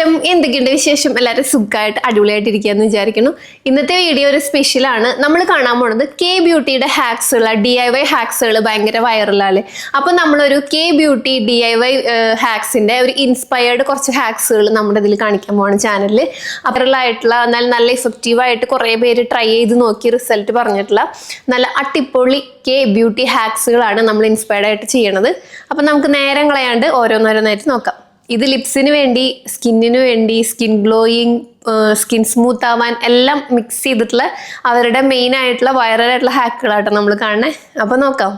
നമസ്കാരം എന്തൊക്കെയുണ്ട് വിശേഷം? എല്ലാവരും സുഖമായിട്ട് അടിപൊളിയായിട്ട് ഇരിക്കുകയെന്ന് വിചാരിക്കുന്നു. ഇന്നത്തെ വീഡിയോ ഒരു സ്പെഷ്യലാണ് നമ്മൾ കാണാൻ പോണത് കെ ബ്യൂട്ടിയുടെ ഹാക്സുകൾ ഡി ഐ വൈ ഹാക്സുകൾ ഭയങ്കര വൈറലാണ് അപ്പോൾ നമ്മളൊരു K beauty D I Y ഹാക്സിന്റെ ഒരു ഇൻസ്പയർഡ് കുറച്ച് ഹാക്സുകൾ നമ്മുടെ ഇതിൽ കാണിക്കാൻ പോവാണ് ചാനലിൽ അവരിലായിട്ടുള്ള എന്നാൽ നല്ല ഇഫക്റ്റീവ് ആയിട്ട് കുറേ പേര് ട്രൈ ചെയ്ത് നോക്കി റിസൾട്ട് പറഞ്ഞിട്ടുള്ള നല്ല അട്ടിപ്പൊളി കെ ബ്യൂട്ടി ഹാക്സുകളാണ് നമ്മൾ ഇൻസ്പയർഡ് ആയിട്ട് ചെയ്യണത്. അപ്പം നമുക്ക് നേരം കളയാണ്ട് ഓരോന്നോരോന്നായിട്ട് നോക്കാം. ഇത് ലിപ്സിന് വേണ്ടി സ്കിന്നിന് വേണ്ടി സ്കിൻ ഗ്ലോയിങ് സ്കിൻ സ്മൂത്ത് ആവാൻ എല്ലാം മിക്സ് ചെയ്തിട്ടുള്ള അവരുടെ മെയിൻ ആയിട്ടുള്ള വൈറലായിട്ടുള്ള ഹാക്കുകളാട്ടോ നമ്മൾ കാണണേ അപ്പോൾ നോക്കാം.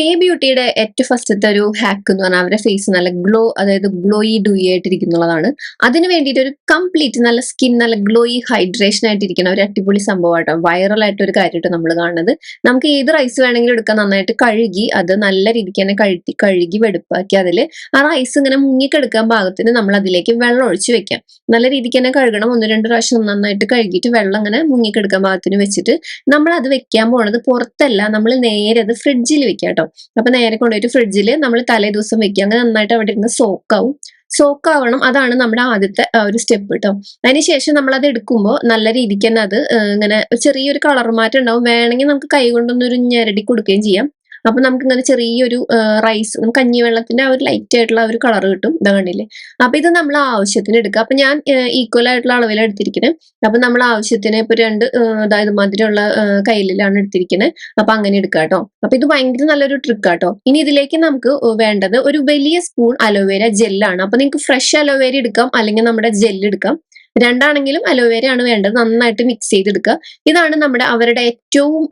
കെ ബ്യൂട്ടിയുടെ ഏറ്റവും ഫസ്റ്റത്തെ ഒരു ഹാക്ക് എന്ന് പറഞ്ഞാൽ അവരുടെ ഫേസ് നല്ല ഗ്ലോ അതായത് ഗ്ലോയി ഡൂയി ആയിട്ടിരിക്കുന്നുള്ളതാണ് അതിന് വേണ്ടിയിട്ട് ഒരു കംപ്ലീറ്റ് നല്ല സ്കിൻ നല്ല ഗ്ലോയി ഹൈഡ്രേഷൻ ആയിട്ടിരിക്കുന്ന ഒരു അടിപൊളി സംഭവമായിട്ടാണ് വൈറൽ ആയിട്ട് ഒരു കാര്യമായിട്ട് നമ്മൾ കാണുന്നത്. നമുക്ക് ഏത് റൈസ് വേണമെങ്കിലും എടുക്കാൻ നന്നായിട്ട് കഴുകി അത് നല്ല രീതിക്ക് തന്നെ കഴുകി കഴുകി വെടുപ്പാക്കി അതിൽ ആ റൈസ് ഇങ്ങനെ മുങ്ങിക്കെടുക്കാൻ ഭാഗത്തിന് നമ്മൾ അതിലേക്ക് വെള്ളം ഒഴിച്ച് വെക്കാം. നല്ല രീതിക്ക് തന്നെ കഴുകണം. ഒന്ന് രണ്ട് പ്രാവശ്യം നന്നായിട്ട് കഴുകിയിട്ട് വെള്ളം ഇങ്ങനെ മുങ്ങിക്കെടുക്കാൻ ഭാഗത്തിന് വെച്ചിട്ട് നമ്മൾ അത് വെക്കാൻ പോണത് പുറത്തല്ല. നമ്മൾ നേരെ അത് ഫ്രിഡ്ജിൽ വെക്കാം കേട്ടോ അപ്പൊ നേരെ കൊണ്ടുപോയിട്ട് ഫ്രിഡ്ജിൽ നമ്മൾ തലേ ദിവസം വെക്കുക. അങ്ങനെ നന്നായിട്ട് അവിടെ ഇരുന്ന് സോക്കാവും സോക്കാവണം അതാണ് നമ്മുടെ ആദ്യത്തെ ഒരു സ്റ്റെപ്പ് കേട്ടോ അതിനുശേഷം നമ്മൾ അത് എടുക്കുമ്പോൾ നല്ല രീതിക്ക് തന്നെ അത് ഇങ്ങനെ ചെറിയൊരു കളർ മാറ്റം ഉണ്ടാവും. വേണമെങ്കിൽ നമുക്ക് കൈ കൊണ്ടൊന്നൊരു ഞെരടി കൊടുക്കുകയും ചെയ്യാം. അപ്പൊ നമുക്ക് ഇങ്ങനെ ചെറിയൊരു റൈസ് നമുക്ക് കഞ്ഞിവെള്ളത്തിന്റെ ആ ഒരു ലൈറ്റ് ആയിട്ടുള്ള ഒരു കളർ കിട്ടും. ഇതാ കണ്ടില്ലേ? അപ്പൊ ഇത് നമ്മൾ ആവശ്യത്തിന് എടുക്കുക. അപ്പൊ ഞാൻ ഈക്വൽ ആയിട്ടുള്ള അളവിലാണ് എടുത്തിരിക്കുന്നത് അപ്പൊ നമ്മൾ ആവശ്യത്തിന് ഇപ്പൊ രണ്ട് അതായത് മധുരമുള്ള കയ്യിലാണ് എടുത്തിരിക്കുന്നത് അപ്പൊ അങ്ങനെ എടുക്കുക കേട്ടോ. അപ്പൊ ഇത് ഭയങ്കര നല്ലൊരു ട്രിക്ക് കേട്ടോ. ഇനി ഇതിലേക്ക് നമുക്ക് വേണ്ടത് ഒരു വലിയ സ്പൂൺ അലോവേര ജെല്ലാണ് അപ്പൊ നിങ്ങൾക്ക് ഫ്രഷ് അലോവേര എടുക്കാം. അല്ലെങ്കിൽ നമ്മുടെ ജെല്ല് എടുക്കാം. രണ്ടാണെങ്കിലും അലോവേരയാണ് വേണ്ടത്. നന്നായിട്ട് മിക്സ് ചെയ്തെടുക്കുക. ഇതാണ് നമ്മുടെ അവരുടെ ഏറ്റവും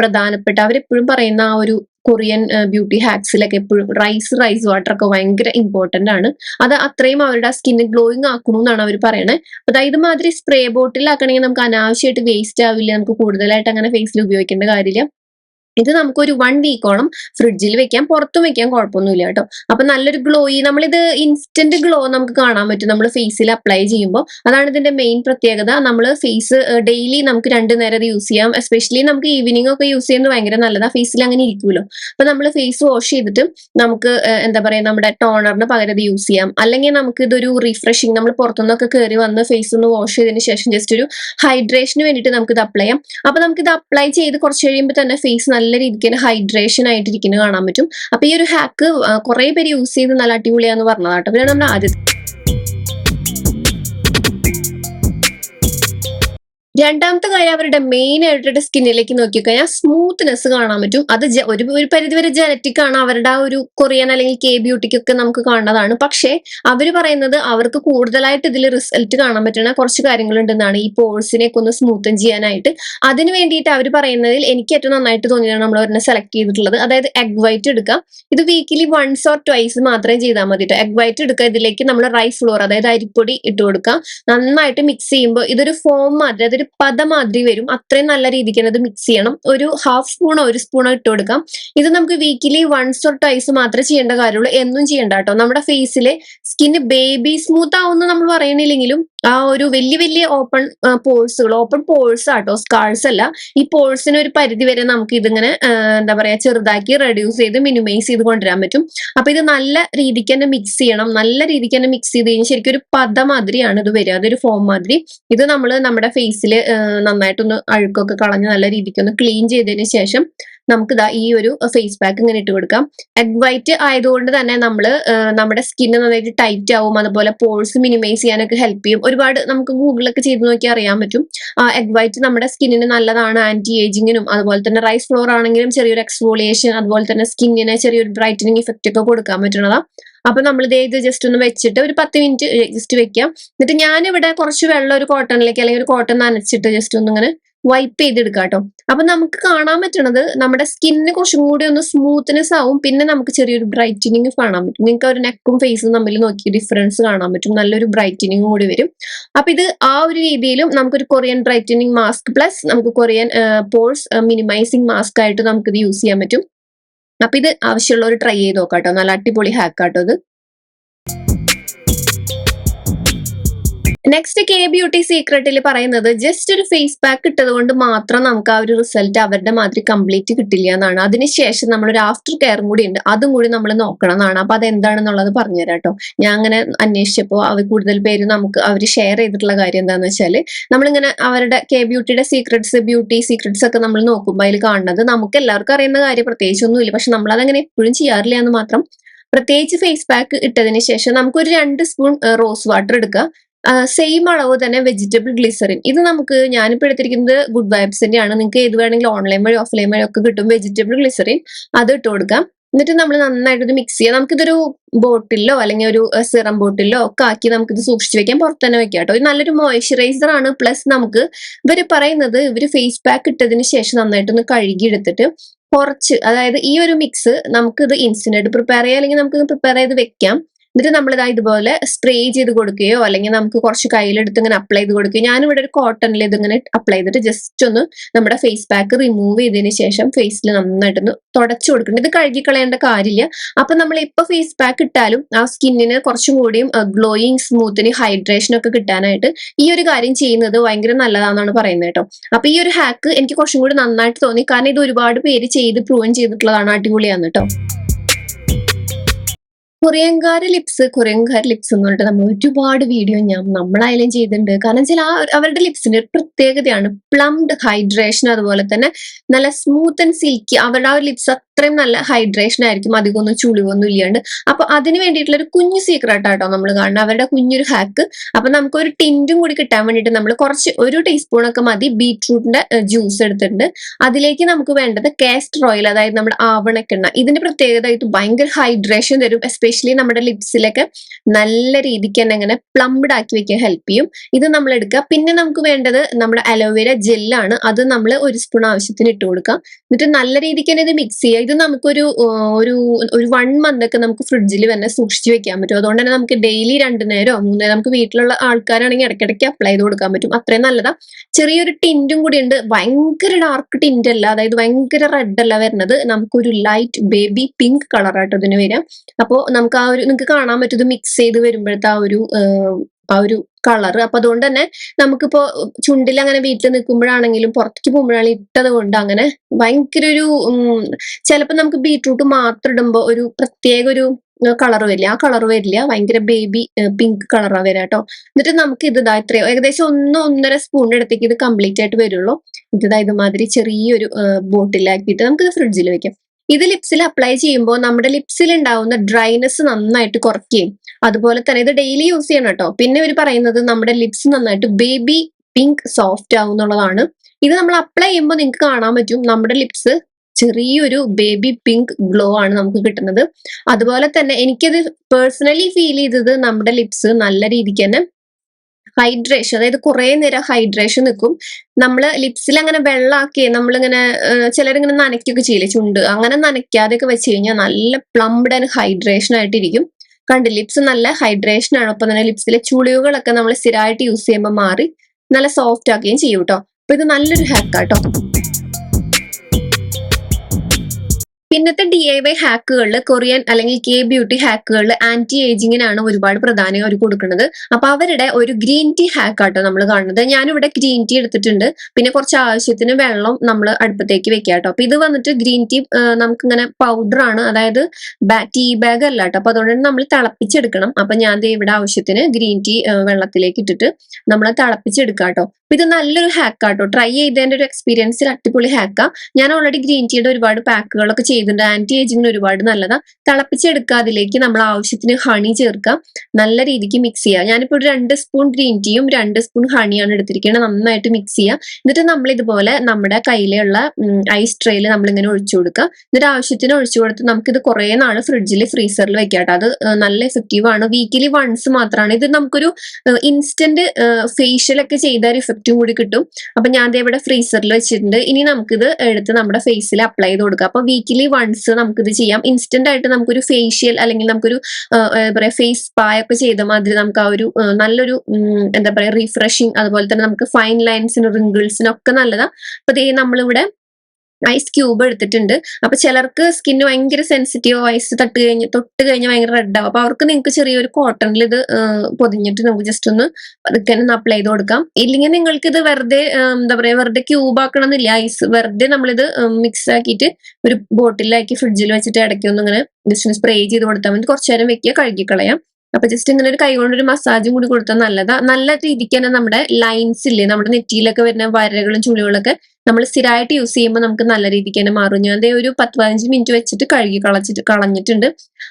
പ്രധാനപ്പെട്ട അവരെപ്പോഴും പറയുന്ന ആ ഒരു കൊറിയൻ ബ്യൂട്ടി ഹാക്സിലൊക്കെ എപ്പോഴും റൈസ് റൈസ് വാട്ടർ ഒക്കെ ഭയങ്കര ഇമ്പോർട്ടന്റ് ആണ്. അത് അത്രയും അവരുടെ സ്കിന്ന് ഗ്ലോയിങ് ആക്കുന്നു എന്നാണ് അവർ പറയുന്നത് അതായത് മാതിരി സ്പ്രേ ബോട്ടിലാക്കണമെങ്കിൽ നമുക്ക് അനാവശ്യമായിട്ട് വേസ്റ്റ് ആവില്ല. നമുക്ക് കൂടുതലായിട്ട് അങ്ങനെ ഫേസിൽ ഉപയോഗിക്കേണ്ട കാര്യമില്ല. ഇത് നമുക്കൊരു വൺ വീക്കോളം ഫ്രിഡ്ജിൽ വെക്കാം പുറത്തും വെക്കാം കുഴപ്പമൊന്നുമില്ല കേട്ടോ. അപ്പൊ നല്ലൊരു ഗ്ലോയി നമ്മളിത് ഇൻസ്റ്റന്റ് ഗ്ലോ നമുക്ക് കാണാൻ പറ്റും. നമ്മൾ ഫേസിൽ അപ്ലൈ ചെയ്യുമ്പോൾ അതാണ് ഇതിന്റെ മെയിൻ പ്രത്യേകത. നമ്മൾ ഫേസ് ഡെയിലി നമുക്ക് രണ്ടു നേരം യൂസ് ചെയ്യാം. എസ്പെഷ്യലി നമുക്ക് ഈവനിങ് ഒക്കെ യൂസ് ചെയ്യുന്നത് ഭയങ്കര നല്ലതാണ് ഫേസിൽ അങ്ങനെ ഇരിക്കുമല്ലോ. അപ്പൊ നമ്മൾ ഫേസ് വാഷ് ചെയ്തിട്ട് നമുക്ക് എന്താ പറയാ നമ്മുടെ ടോണറിന് പകരം യൂസ് ചെയ്യാം. അല്ലെങ്കിൽ നമുക്ക് ഇതൊരു റിഫ്രഷിങ് നമ്മൾ പുറത്തുനിന്നൊക്കെ കയറി വന്ന് ഫേസ് ഒന്ന് വാഷ് ചെയ്തതിന് ശേഷം ജസ്റ്റ് ഒരു ഹൈഡ്രേഷന് വേണ്ടിയിട്ട് നമുക്ക് ഇത് അപ്ലൈ ചെയ്യാം. അപ്പൊ നമുക്ക് ഇത് അപ്ലൈ ചെയ്ത് കുറച്ച് കഴിയുമ്പോൾ തന്നെ ഫേസ് നല്ല രീതിക്ക് തന്നെ ഹൈഡ്രേഷൻ ആയിട്ടിരിക്കുന്നത് കാണാൻ പറ്റും. അപ്പൊ ഈ ഒരു ഹാക്ക് കുറെ പേര് യൂസ് ചെയ്ത് നല്ല അടിപൊളിയാന്ന് പറഞ്ഞതാട്ടോ. പിന്നെ നമ്മുടെ ആദ്യത്തെ രണ്ടാമത്തെ കാര്യം അവരുടെ മെയിൻ ആയിട്ട് സ്കിന്നിലേക്ക് നോക്കിക്കഴിഞ്ഞാൽ സ്മൂത്ത്നെസ് കാണാൻ പറ്റും. അത് ഒരു ഒരു പരിധിവരെ ജനറ്റിക് ആണ് അവരുടെ ആ ഒരു കൊറിയൻ അല്ലെങ്കിൽ കെ ബ്യൂട്ടിക്ക് ഒക്കെ നമുക്ക് കാണുന്നതാണ്. പക്ഷേ അവർ പറയുന്നത് അവർക്ക് കൂടുതലായിട്ട് ഇതിൽ റിസൾട്ട് കാണാൻ പറ്റുന്ന കുറച്ച് കാര്യങ്ങളുണ്ടെന്നാണ് ഈ പോഴ്സിനെ ഒക്കെ ഒന്ന് സ്മൂത്തൻ ചെയ്യാനായിട്ട്. അതിന് വേണ്ടിയിട്ട് അവർ പറയുന്നതിൽ എനിക്ക് ഏറ്റവും നന്നായിട്ട് തോന്നിയതാണ് നമ്മൾ അവരെ സെലക്ട് ചെയ്തിട്ടുള്ളത്. അതായത് എഗ് വൈറ്റ് എടുക്കുക. ഇത് വീക്കിലി വൺസ് ഓർ ട്വൈസ് മാത്രമേ ചെയ്താൽ മതി എഗ് വൈറ്റ് എടുക്കുക. ഇതിലേക്ക് നമ്മൾ റൈസ് ഫ്ലോർ അതായത് അരിപ്പൊടി ഇട്ട് കൊടുക്കുക. നന്നായിട്ട് മിക്സ് ചെയ്യുമ്പോൾ ഇതൊരു ഫോം മാതിരി അതൊരു പത മാതിരി വരും. അത്രയും നല്ല രീതിക്ക് അത് മിക്സ് ചെയ്യണം. ഒരു ഹാഫ് സ്പൂണോ ഒരു സ്പൂണോ ഇട്ട് കൊടുക്കാം. ഇത് നമുക്ക് വീക്കിലി വൺസ് ഓർ ടൈസ് മാത്രമേ ചെയ്യേണ്ട കാര്യമുള്ളൂ. എന്നും ചെയ്യണ്ട കേട്ടോ. നമ്മുടെ ഫേസിലെ സ്കിന്ന് ബേബി സ്മൂത്ത് ആവുമെന്ന് നമ്മൾ പറയണില്ലെങ്കിലും ആ ഒരു വലിയ വലിയ ഓപ്പൺ പോഴ്സുകൾ ഓപ്പൺ പോൾസ് ആട്ടോ സ്കാൾസ് അല്ല. ഈ പോഴ്സിന് ഒരു പരിധി വരെ നമുക്ക് ഇതിങ്ങനെ എന്താ പറയാ ചെറുതാക്കി റെഡ്യൂസ് ചെയ്ത് മിനിമൈസ് ചെയ്ത് കൊണ്ടുവരാൻ പറ്റും. അപ്പൊ ഇത് നല്ല രീതിക്ക് തന്നെ മിക്സ് ചെയ്യണം. നല്ല രീതിക്ക് തന്നെ മിക്സ് ചെയ്ത് കഴിഞ്ഞാൽ ശരിക്കും ഒരു പദ മാതിരിയാണ് ഇത് വരിക. അതൊരു ഫോം മാതിരി. ഇത് നമ്മൾ നമ്മുടെ ഫേസിൽ നന്നായിട്ടൊന്ന് അഴുക്കൊക്കെ കളഞ്ഞ് നല്ല രീതിക്ക് ഒന്ന് ക്ലീൻ ചെയ്തതിന് ശേഷം നമുക്ക് ഇതാ ഈ ഒരു ഫേസ് പാക്ക് ഇങ്ങനെ ഇട്ട് കൊടുക്കാം. എഗ് വൈറ്റ് ആയതുകൊണ്ട് തന്നെ നമ്മൾ നമ്മുടെ സ്കിന്ന് നന്നായിട്ട് ടൈറ്റ് ആവും. അതുപോലെ പോൾസ് മിനിമൈസ് ചെയ്യാനൊക്കെ ഹെൽപ്പ് ചെയ്യും. ഒരുപാട് നമുക്ക് ഗൂഗിളൊക്കെ ചെയ്ത് നോക്കി അറിയാൻ പറ്റും. എഗ് വൈറ്റ് നമ്മുടെ സ്കിന്നിന് നല്ലതാണ് ആന്റി ഏജിങ്ങിനും അതുപോലെ തന്നെ റൈസ് ഫ്ലോർ ആണെങ്കിലും ചെറിയൊരു എക്സ്ഫോളിയേഷൻ അതുപോലെ തന്നെ സ്കിന്നിന് ചെറിയൊരു ബ്രൈറ്റനിങ് ഇഫക്റ്റ് ഒക്കെ കൊടുക്കാൻ പറ്റുന്നതാ. അപ്പൊ നമ്മൾ ഇതേ ഇത് ജസ്റ്റ് ഒന്ന് വെച്ചിട്ട് ഒരു പത്ത് മിനിറ്റ് ജസ്റ്റ് വെക്കാം. എന്നിട്ട് ഞാനിവിടെ കുറച്ച് വെള്ളം ഒരു കോട്ടണിലേക്ക് അല്ലെങ്കിൽ ഒരു കോട്ടൺ നനച്ചിട്ട് ജസ്റ്റ് ഒന്ന് ഇങ്ങനെ വൈപ്പ് ചെയ്തെടുക്കാം കേട്ടോ അപ്പൊ നമുക്ക് കാണാൻ പറ്റുന്നത് നമ്മുടെ സ്കിന്നിന് കുറച്ചും കൂടി ഒന്ന് സ്മൂത്ത്നെസ് ആവും. പിന്നെ നമുക്ക് ചെറിയൊരു ബ്രൈറ്റനിങ് കാണാൻ പറ്റും. നിങ്ങൾക്ക് ഒരു നെക്കും ഫേസും തമ്മിൽ നോക്കി ഡിഫറൻസ് കാണാൻ പറ്റും. നല്ലൊരു ബ്രൈറ്റനിങ് കൂടി വരും. അപ്പൊ ഇത് ആ ഒരു രീതിയിലും നമുക്കൊരു കൊറിയൻ ബ്രൈറ്റനിങ് മാസ്ക് പ്ലസ് നമുക്ക് കൊറിയൻ പോഴ്സ് മിനിമൈസിങ് മാസ്ക് ആയിട്ട് നമുക്ക് ഇത് യൂസ് ചെയ്യാൻ പറ്റും. അപ്പൊ ഇത് ആവശ്യമുള്ളവർ ട്രൈ ചെയ്ത് നോക്കാം കേട്ടോ നല്ല അടിപൊളി ഹാക്കാട്ടോ ഇത്. നെക്സ്റ്റ് കെ ബ്യൂട്ടി സീക്രട്ടിൽ പറയുന്നത് ജസ്റ്റ് ഒരു ഫേസ് പാക്ക് ഇട്ടത് കൊണ്ട് മാത്രം നമുക്ക് ആ ഒരു റിസൾട്ട് അവരുടെ മാതിരി കംപ്ലീറ്റ് കിട്ടില്ല എന്നാണ്. അതിനുശേഷം നമ്മൾ ഒരു ആഫ്റ്റർ കെയറും കൂടി ഉണ്ട്. അതും കൂടി നമ്മൾ നോക്കണം എന്നാണ്. അപ്പൊ അതെന്താണെന്നുള്ളത് പറഞ്ഞുതരാം കേട്ടോ ഞാൻ അങ്ങനെ അന്വേഷിച്ചപ്പോൾ അവർ കൂടുതൽ പേര് നമുക്ക് അവർ ഷെയർ ചെയ്തിട്ടുള്ള കാര്യം എന്താണെന്ന് വെച്ചാൽ നമ്മളിങ്ങനെ അവരുടെ കെ ബ്യൂട്ടിയുടെ സീക്രട്സ് ബ്യൂട്ടി സീക്രട്സ് ഒക്കെ നമ്മൾ നോക്കുമ്പോൾ അതിൽ കാണുന്നത് നമുക്ക് എല്ലാവർക്കും അറിയുന്ന കാര്യം പ്രത്യേകിച്ചൊന്നുമില്ല പക്ഷെ നമ്മൾ അതങ്ങനെ എപ്പോഴും ചെയ്യാറില്ല എന്ന് മാത്രം പ്രത്യേകിച്ച് ഫേസ് പാക്ക് ഇട്ടതിന് ശേഷം നമുക്കൊരു രണ്ട് സ്പൂൺ റോസ് വാട്ടർ എടുക്കുക സെയിം അളവ് തന്നെ വെജിറ്റബിൾ ഗ്ലിസറിൻ ഇത് നമുക്ക് ഞാനിപ്പോൾ എടുത്തിരിക്കുന്നത് ഗുഡ് വൈബ്സിന്റെ ആണ് നിങ്ങൾക്ക് ഏത് വേണമെങ്കിലും ഓൺലൈൻ വഴി ഓഫ്ലൈൻ വഴി ഒക്കെ കിട്ടും വെജിറ്റബിൾ ഗ്ലിസറിൻ അത് ഇട്ട് കൊടുക്കാം. എന്നിട്ട് നമ്മൾ നന്നായിട്ട് ഇത് മിക്സ് ചെയ്യാം. നമുക്കിതൊരു ബോട്ടിലോ അല്ലെങ്കിൽ ഒരു സിറം ബോട്ടിലോ ഒക്കെ ആക്കി നമുക്കിത് സൂക്ഷിച്ചു വെക്കാം. പുറത്ത് തന്നെ വെക്കാം കേട്ടോ. നല്ലൊരു മോയ്സ്ചറൈസർ ആണ്. പ്ലസ് നമുക്ക് ഇവർ പറയുന്നത് ഇവർ ഫേസ് പാക്ക് ഇട്ടതിന് ശേഷം നന്നായിട്ടൊന്ന് കഴുകി എടുത്തിട്ട് കുറച്ച് അതായത് ഈ ഒരു മിക്സ് നമുക്ക് ഇത് ഇൻസ്റ്റന്റ് ആയിട്ട് പ്രിപ്പയർ ചെയ്യാം. അല്ലെങ്കിൽ നമുക്ക് പ്രിപ്പയർ ചെയ്ത് വെക്കാം. എന്നിട്ട് നമ്മളിതാ ഇതുപോലെ സ്പ്രേ ചെയ്ത് കൊടുക്കുകയോ അല്ലെങ്കിൽ നമുക്ക് കുറച്ച് കയ്യിലെടുത്ത് ഇങ്ങനെ അപ്ലൈ ചെയ്ത് കൊടുക്കുകയോ ഞാനിവിടെ ഒരു കോട്ടണിൽ ഇതിങ്ങനെ അപ്ലൈ ചെയ്തിട്ട് ജസ്റ്റ് ഒന്ന് നമ്മുടെ ഫേസ് പാക്ക് റിമൂവ് ചെയ്തതിന് ശേഷം ഫേസിൽ നന്നായിട്ടൊന്ന് തുടച്ചു കൊടുക്കണം ഇത് കഴുകി കളയേണ്ട കാര്യമില്ല. അപ്പൊ നമ്മൾ ഇപ്പൊ ഫേസ് പാക്ക് ഇട്ടാലും ആ സ്കിന്നിന് കുറച്ചും കൂടിയും ഗ്ലോയിങ് സ്മൂത്തിന് ഹൈഡ്രേഷൻ ഒക്കെ കിട്ടാനായിട്ട് ഈ ഒരു കാര്യം ചെയ്യുന്നത് ഭയങ്കര നല്ലതാണെന്നാണ് പറയുന്നത് കേട്ടോ. അപ്പൊ ഈ ഒരു ഹാക്ക് എനിക്ക് കുറച്ചും കൂടി നന്നായിട്ട് തോന്നി. കാരണം ഇത് ഒരുപാട് പേര് ചെയ്ത് പ്രൂവൻ ചെയ്തിട്ടുള്ളതാണ് അടിപൊളിയാണ് കേട്ടോ. കൊറിയൻകാര് ലിപ്സ് കൊറിയൻകാര് ലിപ്സ് എന്ന് പറഞ്ഞിട്ട് നമ്മൾ ഒരുപാട് വീഡിയോ ഞാൻ നമ്മളായാലും ചെയ്തിട്ടുണ്ട്. കാരണം ആ അവരുടെ ലിപ്സിന്റെ ഒരു പ്രത്യേകതയാണ് പ്ലംഡ് ഹൈഡ്രേഷൻ അതുപോലെ തന്നെ നല്ല സ്മൂത്ത് ആൻഡ് സിൽക്കി അവരുടെ ആ ലിപ്സ് അത്രയും നല്ല ഹൈഡ്രേഷൻ ആയിരിക്കും. അധികം ഒന്നും ചുളിവൊന്നും ഇല്ലാണ്ട്. അപ്പൊ അതിന് വേണ്ടിയിട്ടുള്ള ഒരു കുഞ്ഞു സീക്രട്ട് ആട്ടോ നമ്മൾ കാണുന്നത് അവരുടെ കുഞ്ഞൊരു ഹാക്ക് അപ്പൊ നമുക്ക് ഒരു ടിന്റും കൂടി കിട്ടാൻ വേണ്ടിയിട്ട് നമ്മൾ കുറച്ച് ഒരു ടീസ്പൂൺ ഒക്കെ മതി ബീറ്റ്റൂട്ടിന്റെ ജ്യൂസ് എടുത്തിട്ടുണ്ട്. അതിലേക്ക് നമുക്ക് വേണ്ടത് കാസ്റ്റർ ഓയിൽ അതായത് നമ്മുടെ ആവണക്കെണ്ണ. ഇതിന്റെ പ്രത്യേകത ഇത് ഭയങ്കര ഹൈഡ്രേഷൻ തരും. എസ്പെഷ്യലി നമ്മുടെ ലിപ്സിലൊക്കെ നല്ല രീതിക്ക് തന്നെ അങ്ങനെ പ്ലംബ്ഡ് ആക്കി വെക്കാൻ ഹെൽപ്പ് ചെയ്യും. ഇത് നമ്മൾ എടുക്കുക. പിന്നെ നമുക്ക് വേണ്ടത് നമ്മുടെ അലോവേര ജെല്ലാണ് അത് നമ്മൾ ഒരു സ്പൂൺ ആവശ്യത്തിന് ഇട്ട് കൊടുക്കാം എന്നിട്ട് നല്ല രീതിക്ക് തന്നെ ഇത് മിക്സ് ചെയ്യുക. ഇത് നമുക്കൊരു ഒരു ഒരു വൺ മന്ത് ഒക്കെ നമുക്ക് ഫ്രിഡ്ജിൽ തന്നെ സൂക്ഷിച്ചു വെക്കാൻ പറ്റും. അതുകൊണ്ട് തന്നെ നമുക്ക് ഡെയിലി രണ്ട് നേരോ മൂന്ന് നേരം നമുക്ക് വീട്ടിലുള്ള ആൾക്കാരാണെങ്കിൽ ഇടയ്ക്കിടയ്ക്ക് അപ്ലൈ ചെയ്ത് കൊടുക്കാൻ പറ്റും. അത്രയും നല്ലതാ. ചെറിയൊരു ടിന്റും കൂടി ഉണ്ട്. ഭയങ്കര ഡാർക്ക് ടിന്റ് അല്ല. അതായത് ഭയങ്കര റെഡ് അല്ല വരുന്നത്. നമുക്കൊരു ലൈറ്റ് ബേബി പിങ്ക് കളറായിട്ട് ഇതിന് വരാം. അപ്പോൾ നമുക്ക് ആ ഒരു നിങ്ങൾക്ക് കാണാൻ പറ്റും. മിക്സ് ചെയ്ത് വരുമ്പോഴത്തെ ആ ഒരു ആ ഒരു കളർ അപ്പൊ അതുകൊണ്ട് തന്നെ നമുക്കിപ്പോ ചുണ്ടിൽ അങ്ങനെ വീട്ടിൽ നിൽക്കുമ്പോഴാണെങ്കിലും പുറത്തേക്ക് പോകുമ്പോഴാണ് ഇട്ടത് കൊണ്ട് അങ്ങനെ ഭയങ്കര ഒരു ചിലപ്പോൾ നമുക്ക് ബീട്രൂട്ട് മാത്രം ഇടുമ്പോൾ ഒരു പ്രത്യേക ഒരു കളർ വരില്ല. ആ കളർ വരില്ല. ഭയങ്കര ബേബി പിങ്ക് കളറാ വരാ കേട്ടോ എന്നിട്ട് നമുക്ക് ഇത് ഇതാ ഇത്രയോ. ഏകദേശം ഒന്ന് ഒന്നര സ്പൂണിന്റെ അടുത്തേക്ക് ഇത് കംപ്ലീറ്റ് ആയിട്ട് വരുള്ളൂ. ഇത് ഇതാ ഇതുമാതിരി ചെറിയൊരു ബോട്ടിലാക്കിയിട്ട് നമുക്ക് ഫ്രിഡ്ജിൽ വെക്കാം. ഇത് ലിപ്സിൽ അപ്ലൈ ചെയ്യുമ്പോൾ നമ്മുടെ ലിപ്സിൽ ഉണ്ടാവുന്ന ഡ്രൈനെസ് നന്നായിട്ട് കുറയ്ക്കുകയും അതുപോലെ തന്നെ ഇത് ഡെയിലി യൂസ് ചെയ്യണം കേട്ടോ. പിന്നെ ഒരു പറയുന്നത് നമ്മുടെ ലിപ്സ് നന്നായിട്ട് ബേബി പിങ്ക് സോഫ്റ്റ് ആവും എന്നുള്ളതാണ്. ഇത് നമ്മൾ അപ്ലൈ ചെയ്യുമ്പോൾ നിങ്ങൾക്ക് കാണാൻ പറ്റും. നമ്മുടെ ലിപ്സ് ചെറിയൊരു ബേബി പിങ്ക് ഗ്ലോ ആണ് നമുക്ക് കിട്ടുന്നത്. അതുപോലെ തന്നെ എനിക്കത് പേഴ്സണലി ഫീൽ ചെയ്തത് നമ്മുടെ ലിപ്സ് നല്ല രീതിക്ക് തന്നെ ഹൈഡ്രേഷൻ അതായത് കുറേ നേരം ഹൈഡ്രേഷൻ നിൽക്കും നമ്മൾ ലിപ്സിൽ അങ്ങനെ വെള്ളമാക്കി നമ്മളിങ്ങനെ ചിലരിങ്ങനെ നനയ്ക്കൊക്കെ ചെയ്യില്ലേ ചുണ്ട്. അങ്ങനെ നനയ്ക്കാതെയൊക്കെ വെച്ച് കഴിഞ്ഞാൽ നല്ല പ്ലംബ്ഡ് ആൻഡ് ഹൈഡ്രേഷൻ ആയിട്ടിരിക്കും. കണ്ട് ലിപ്സ് നല്ല ഹൈഡ്രേഷൻ ആണ്. ഒപ്പം തന്നെ ലിപ്സിലെ ചുളിവുകളൊക്കെ നമ്മൾ സ്ഥിരമായിട്ട് യൂസ് ചെയ്യുമ്പോൾ മാറി നല്ല സോഫ്റ്റ് ആക്കുകയും ചെയ്യും കേട്ടോ അപ്പൊ ഇത് നല്ലൊരു ഹാക്കാട്ടോ പിന്നത്തെ ഡി ഐ വൈ ഹാക്കുകളിൽ കൊറിയൻ അല്ലെങ്കിൽ കെ ബ്യൂട്ടി ഹാക്കുകളിൽ ആന്റി ഏജിങ്ങിനാണ് ഒരുപാട് പ്രധാനം അവർ കൊടുക്കുന്നത്. അപ്പൊ അവരുടെ ഒരു ഗ്രീൻ ടീ ഹാക്ക് ആട്ടോ നമ്മൾ കാണുന്നത്. ഞാനിവിടെ ഗ്രീൻ ടീ എടുത്തിട്ടുണ്ട്. പിന്നെ കുറച്ച് ആവശ്യത്തിന് വെള്ളം നമ്മൾ അടുപ്പത്തേക്ക് വെക്കുക കേട്ടോ അപ്പൊ ഇത് വന്നിട്ട് ഗ്രീൻ ടീ നമുക്കിങ്ങനെ പൗഡർ ആണ്. അതായത് ടീ ബാഗ് അല്ല കേട്ടോ. അപ്പൊ അതുകൊണ്ട് നമ്മൾ തിളപ്പിച്ചെടുക്കണം. അപ്പൊ ഞാൻ ഇവിടെ ആവശ്യത്തിന് ഗ്രീൻ ടീ വെള്ളത്തിലേക്ക് ഇട്ടിട്ട് നമ്മൾ തിളപ്പിച്ചെടുക്കാം കേട്ടോ. ഇത് നല്ലൊരു ഹാക്കാട്ടോ ട്രൈ ചെയ്തതിന്റെ ഒരു എക്സ്പീരിയൻസിൽ അടിപൊളി ഹാക്കാ ഞാൻ ഓൾറെഡി ഗ്രീൻ ടീയുടെ ഒരുപാട് പാക്കുകളൊക്കെ ചെയ്തിട്ടുണ്ട് ആന്റി ഏജിങ്ങിന് ഒരുപാട് നല്ലതാണ് തിളപ്പിച്ചെടുക്കുക അതിലേക്ക് നമ്മൾ ആവശ്യത്തിന് ഹണി ചേർക്കാം നല്ല രീതിക്ക് മിക്സ് ചെയ്യുക. ഞാനിപ്പോൾ ഒരു രണ്ട് സ്പൂൺ ഗ്രീൻ ടീയും രണ്ട് സ്പൂൺ ഹണിയാണ് എടുത്തിരിക്കുന്നത്. നന്നായിട്ട് മിക്സ് ചെയ്യുക. എന്നിട്ട് നമ്മൾ ഇതുപോലെ നമ്മുടെ കയ്യിലുള്ള ഐസ് ട്രേയിൽ നമ്മൾ ഇങ്ങനെ ഒഴിച്ചു കൊടുക്കുക. എന്നിട്ട് ആവശ്യത്തിന് ഒഴിച്ചു കൊടുത്ത് നമുക്കിത് കുറേ നാൾ ഫ്രിഡ്ജിൽ ഫ്രീസറിൽ വെക്കാട്ടോ. അത് നല്ല എഫക്റ്റീവ് ആണ്. വീക്കിലി വൺസ് മാത്രമാണ് ഇത് നമുക്കൊരു ഇൻസ്റ്റന്റ് ഫേഷ്യൽ ഒക്കെ ചെയ്ത ഒരു എഫക്റ്റും കൂടി കിട്ടും. അപ്പൊ ഞാൻ ഇവിടെ ഫ്രീസറിൽ വെച്ചിട്ടുണ്ട്. ഇനി നമുക്കിത് എടുത്ത് നമ്മുടെ ഫേസിൽ അപ്ലൈ ചെയ്ത് കൊടുക്കുക അപ്പൊ വീക്കിലി വൺസ് നമുക്കിത് ചെയ്യാം. ഇൻസ്റ്റന്റ് ആയിട്ട് നമുക്കൊരു ഫേഷ്യൽ അല്ലെങ്കിൽ നമുക്കൊരു പറയാ ഫേസ് സ്പാ ഒക്കെ ചെയ്ത മാതിരി നമുക്ക് ആ ഒരു നല്ലൊരു എന്താ പറയാ റിഫ്രഷിങ് അതുപോലെ തന്നെ നമുക്ക് ഫൈൻ ലൈൻസിനും റിങ്കിൾസിനും ഒക്കെ നല്ലതാണ് അപ്പൊ നമ്മളിവിടെ ഐസ് ക്യൂബ് എടുത്തിട്ടുണ്ട്. അപ്പൊ ചിലർക്ക് സ്കിന്ന് ഭയങ്കര സെൻസിറ്റീവ് ഐസ് തട്ട് കഴിഞ്ഞ് തൊട്ട് കഴിഞ്ഞാൽ ഭയങ്കര റെഡ് ആവും. അപ്പൊ അവർക്ക് നിങ്ങൾക്ക് ചെറിയൊരു കോട്ടണിൽ ഇത് പൊതിഞ്ഞിട്ട് നമുക്ക് ജസ്റ്റ് ഒന്ന് പതുക്കെ ഒന്ന് അപ്ലൈ ചെയ്ത് കൊടുക്കാം. ഇല്ലെങ്കിൽ നിങ്ങൾക്ക് ഇത് വെറുതെ എന്താ പറയാ വെറുതെ ക്യൂബ് ആക്കണം എന്നില്ല ഐസ് വെറുതെ നമ്മളിത് മിക്സ് ആക്കിയിട്ട് ഒരു ബോട്ടിലാക്കി ഫ്രിഡ്ജിൽ വെച്ചിട്ട് ഇടയ്ക്ക് ഇങ്ങനെ ജസ്റ്റ് സ്പ്രേ ചെയ്ത് കൊടുത്താൽ മതി. കുറച്ചു നേരം വെക്കുക കഴുകി കളയാം അപ്പൊ ജസ്റ്റ് ഇങ്ങനെ ഒരു കൈ കൊണ്ട് ഒരു മസാജും കൂടി കൊടുത്താൽ നല്ലതാ. നല്ല രീതിക്ക് തന്നെ നമ്മുടെ ലൈൻസ് ഇല്ലേ നമ്മുടെ നെറ്റിയിലൊക്കെ വരുന്ന വരകളും ചുളികളൊക്കെ നമ്മൾ സ്ഥിരമായിട്ട് യൂസ് ചെയ്യുമ്പോൾ നമുക്ക് നല്ല രീതിക്ക് തന്നെ മാറും. ഞാൻ ദേ ഒരു പത്ത് പതിനഞ്ച് മിനിറ്റ് വെച്ചിട്ട് കഴുകി കളച്ചിട്ട് കളഞ്ഞിട്ടുണ്ട്.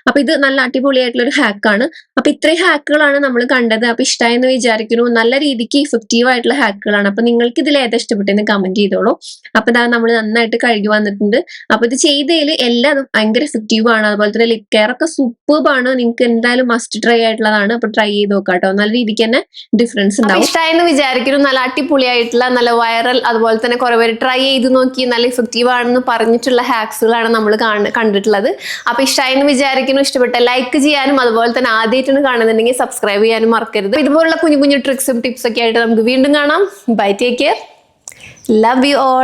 അപ്പൊ ഇത് നല്ല അടിപൊളിയായിട്ടുള്ള ഒരു ഹാക്കാണ് അപ്പൊ ഇത്രയും ഹാക്കുകളാണ് നമ്മൾ കണ്ടത്. അപ്പൊ ഇഷ്ടമായെന്ന് വിചാരിക്കുന്നു. നല്ല രീതിക്ക് ഇഫക്റ്റീവ് ആയിട്ടുള്ള ഹാക്കുകളാണ് അപ്പൊ നിങ്ങൾക്ക് ഇതിൽ ഏതാ ഇഷ്ടപ്പെട്ടെന്ന് കമന്റ് ചെയ്തോളൂ. അപ്പൊ ഇതാ നമ്മൾ നന്നായിട്ട് കഴുകി വന്നിട്ടുണ്ട്. അപ്പൊ ഇത് ചെയ്തതിൽ എല്ലാം ഭയങ്കര ഇഫക്റ്റീവ് ആണ്. അതുപോലെ തന്നെ ലിപ് കെയർ ഒക്കെ സൂപ്പർബ് ആണ്. നിങ്ങൾക്ക് എന്തായാലും മസ്റ്റ് ട്രൈ ആയിട്ടുള്ളതാണ്. അപ്പൊ ട്രൈ ചെയ്ത് നോക്കാട്ടോ. നല്ല രീതിക്ക് തന്നെ ഡിഫറൻസ് ഉണ്ടാവും. ഇഷ്ടമായെന്ന് വിചാരിക്കുന്നു. നല്ല അടിപൊളിയായിട്ടുള്ള നല്ല വൈറൽ അതുപോലെ തന്നെ കുറെ പേര് ട്രൈ ചെയ്ത് നോക്കി നല്ല ഇഫക്റ്റീവ് ആണെന്ന് പറഞ്ഞിട്ടുള്ള ഹാക്സുകളാണ് നമ്മൾ കണ്ടിട്ടുള്ളത്. അപ്പൊ ഇഷ്ടമായെന്ന് വിചാരിക്കുന്നു ഇഷ്ടപ്പെട്ട ലൈക്ക് ചെയ്യാനും അതുപോലെ തന്നെ ആദ്യമായിട്ടാണ് കാണുന്നുണ്ടെങ്കിൽ സബ്സ്ക്രൈബ് ചെയ്യാനും മറക്കരുത്. ഇതുപോലുള്ള കുഞ്ഞു കുഞ്ഞു ട്രിക്സും ടിപ്സൊക്കെ ആയിട്ട് നമുക്ക് വീണ്ടും കാണാം. Bye take care love you all